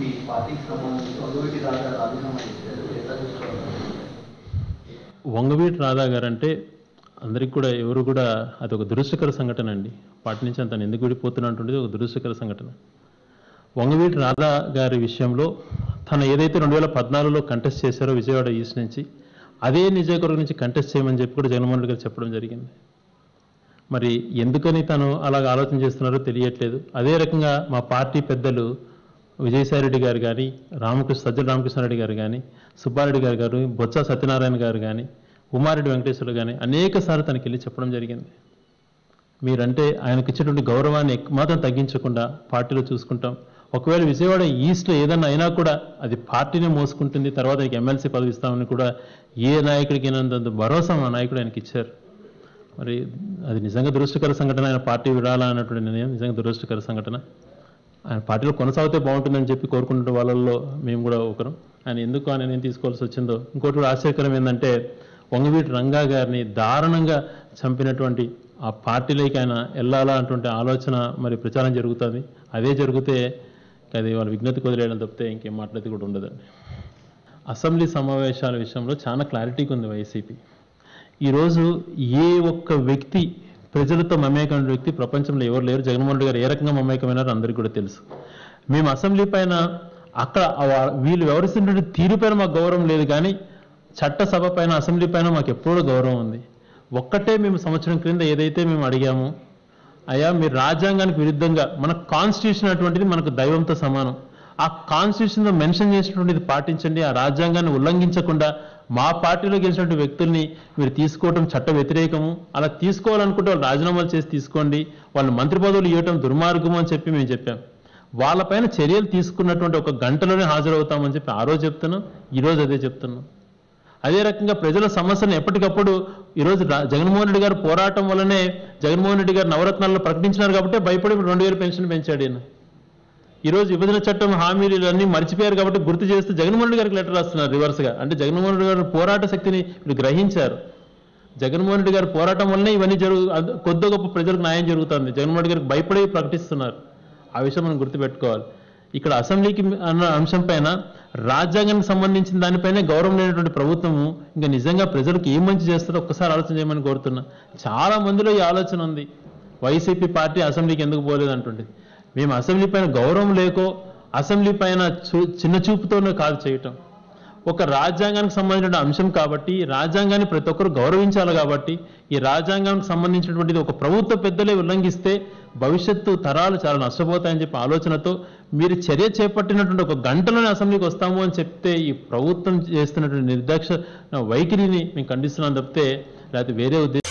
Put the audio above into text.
మీ పార్టీకి సంబంధించి వంగవీటి రాధా రాజీనామా వంగవీటి రాధా గారు అంటే అందరికి కూడా ఎవరు కూడా అది ఒక దురస్కర సంఘటన అండి. వాటి నుంచి అంత ఎందుకు విడిపోతున్నటువంటిది ఒక దురస్కర సంఘటన. వంగవీటి రాధా గారి విషయంలో తను ఏదైతే రెండు వేల పద్నాలుగులో కంటెస్ట్ చేశారో విజయవాడ ఈస్ట్ నుంచి అదే నియోజకవర్గం నుంచి కంటెస్ట్ చేయమని చెప్పి కూడా జగన్మోహన్ రెడ్డి గారు చెప్పడం జరిగింది. మరి ఎందుకని తను అలాగ ఆలోచన చేస్తున్నారో తెలియట్లేదు. అదే రకంగా మా పార్టీ పెద్దలు విజయసాయిరెడ్డి గారు కానీ రామకృష్ణ సజ్జల రామకృష్ణారెడ్డి గారు కానీ సుబ్బారెడ్డి గారు గారు బొత్స సత్యనారాయణ గారు కానీ ఉమారెడ్డి వెంకటేశ్వరులు కానీ అనేక సార్లు తనకి వెళ్ళి చెప్పడం జరిగింది. మీరంటే ఆయనకు ఇచ్చేటువంటి గౌరవాన్ని మాత్రం తగ్గించకుండా పార్టీలో చూసుకుంటాం. ఒకవేళ విజయవాడ ఈస్ట్లో ఏదన్నా అయినా కూడా అది పార్టీనే మోసుకుంటుంది తర్వాత ఆయనకి ఎమ్మెల్సీ పదవి ఇస్తామని కూడా ఏ నాయకుడికి అయినంత భరోసా మా నాయకుడు ఆయనకి ఇచ్చారు. మరి అది నిజంగా దురదృష్టకర సంఘటన ఆయన పార్టీ విడాలా అన్నటువంటి నిర్ణయం నిజంగా దురదృష్టకర సంఘటన. ఆయన పార్టీలో కొనసాగితే బాగుంటుందని చెప్పి కోరుకుంటున్న వాళ్ళల్లో మేము కూడా ఒకరు. ఆయన ఎందుకు ఆయన నేను తీసుకోవాల్సి వచ్చిందో ఇంకోటి కూడా ఆశ్చర్యకరం ఏంటంటే వంగవీటి రంగా గారిని దారుణంగా చంపినటువంటి ఆ పార్టీలోకి ఆయన వెళ్ళాలా అటువంటి ఆలోచన మరి ప్రచారం జరుగుతుంది. అదే జరిగితే అది వాళ్ళ విజ్ఞత కుదిరేయడం తప్పితే ఇంకేం మాట్లాడితే కూడా ఉండదండి. అసెంబ్లీ సమావేశాల విషయంలో చాలా క్లారిటీగా ఉంది వైసీపీ. ఈరోజు ఏ ఒక్క వ్యక్తి ప్రజలతో మమేకమైన వ్యక్తి ప్రపంచంలో ఎవరు లేరు. జగన్మోహన్ రెడ్డి గారు ఏ రకంగా మమేకమైనారో అందరికీ కూడా తెలుసు. మేము అసెంబ్లీ పైన అక్కడ వీళ్ళు వ్యవహరిస్తున్నటువంటి తీరు పైన మాకు గౌరవం లేదు కానీ చట్టసభ పైన అసెంబ్లీ పైన మాకు ఎప్పుడూ గౌరవం ఉంది. ఒక్కటే మేము సంవత్సరం క్రింద ఏదైతే మేము అడిగామో అయ్యా మీరు రాజ్యాంగానికి విరుద్ధంగా మన కాన్స్టిట్యూషన్ అటువంటిది మనకు దైవంతో సమానం. ఆ కాన్స్టిట్యూషన్లో మెన్షన్ చేసినటువంటిది పాటించండి. ఆ రాజ్యాంగాన్ని ఉల్లంఘించకుండా మా పార్టీలో గెలిచినటువంటి వ్యక్తుల్ని మీరు తీసుకోవడం చట్ట వ్యతిరేకము. అలా తీసుకోవాలనుకుంటే వాళ్ళు రాజీనామాలు చేసి తీసుకోండి. వాళ్ళు మంత్రి పదవులు ఇవ్వటం దుర్మార్గం అని చెప్పి మేము చెప్పాం. వాళ్ళపైన చర్యలు తీసుకున్నటువంటి ఒక గంటలోనే హాజరవుతామని చెప్పి ఆ రోజు చెప్తున్నాం. ఈరోజు అదే చెప్తున్నాం. అదే రకంగా ప్రజల సమస్యను ఎప్పటికప్పుడు ఈరోజు జగన్మోహన్ రెడ్డి గారు పోరాటం వల్లనే జగన్మోహన్ రెడ్డి గారు నవరత్నాల్లో ప్రకటించినారు కాబట్టి భయపడి రెండు వేలు పెన్షన్ పెంచాడు ఈయన. ఈరోజు విభజన చట్టం హామీలు అన్ని మర్చిపోయారు కాబట్టి గుర్తు చేస్తూ జగన్మోహన్ రెడ్డి గారికి లెటర్ రాస్తున్నారు రివర్స్గా. అంటే జగన్మోహన్ రెడ్డి గారు పోరాట శక్తిని గ్రహించారు. జగన్మోహన్ రెడ్డి గారి పోరాటం వల్లనే ఇవన్నీ జరుగు కొద్ది గొప్ప ప్రజలకు న్యాయం జరుగుతుంది. జగన్మోహన్ రెడ్డి గారికి భయపడి ప్రకటిస్తున్నారు. ఆ విషయం మనం గుర్తుపెట్టుకోవాలి. ఇక్కడ అసెంబ్లీకి అన్న అంశం పైన రాజ్యాంగానికి సంబంధించిన దానిపైనే గౌరవం లేనటువంటి ప్రభుత్వము ఇంకా నిజంగా ప్రజలకు ఏం మంచి చేస్తారో ఒక్కసారి ఆలోచన చేయమని కోరుతున్నా. చాలా మందిలో ఈ ఆలోచన ఉంది. వైసీపీ పార్టీ అసెంబ్లీకి ఎందుకు పోలేదు అంటుండేది మేము అసెంబ్లీ పైన గౌరవం లేకో అసెంబ్లీ పైన చిన్న చూపుతోనే కాదు చేయటం. ఒక రాజ్యాంగానికి సంబంధించిన అంశం కాబట్టి రాజ్యాంగాన్ని ప్రతి ఒక్కరు గౌరవించాలి కాబట్టి ఈ రాజ్యాంగానికి సంబంధించినటువంటిది ఒక ప్రభుత్వ పెద్దలే ఉల్లంఘిస్తే భవిష్యత్తు తరాలు చాలా నష్టపోతాయని చెప్పి ఆలోచనతో మీరు చర్య చేపట్టినటువంటి ఒక గంటలోనే అసెంబ్లీకి వస్తాము అని చెప్తే ఈ ప్రభుత్వం చేస్తున్నటువంటి నిర్దాక్ష వైఖరిని మేము ఖండిస్తున్నాం తప్పితే లేకపోతే వేరే ఉద్దేశం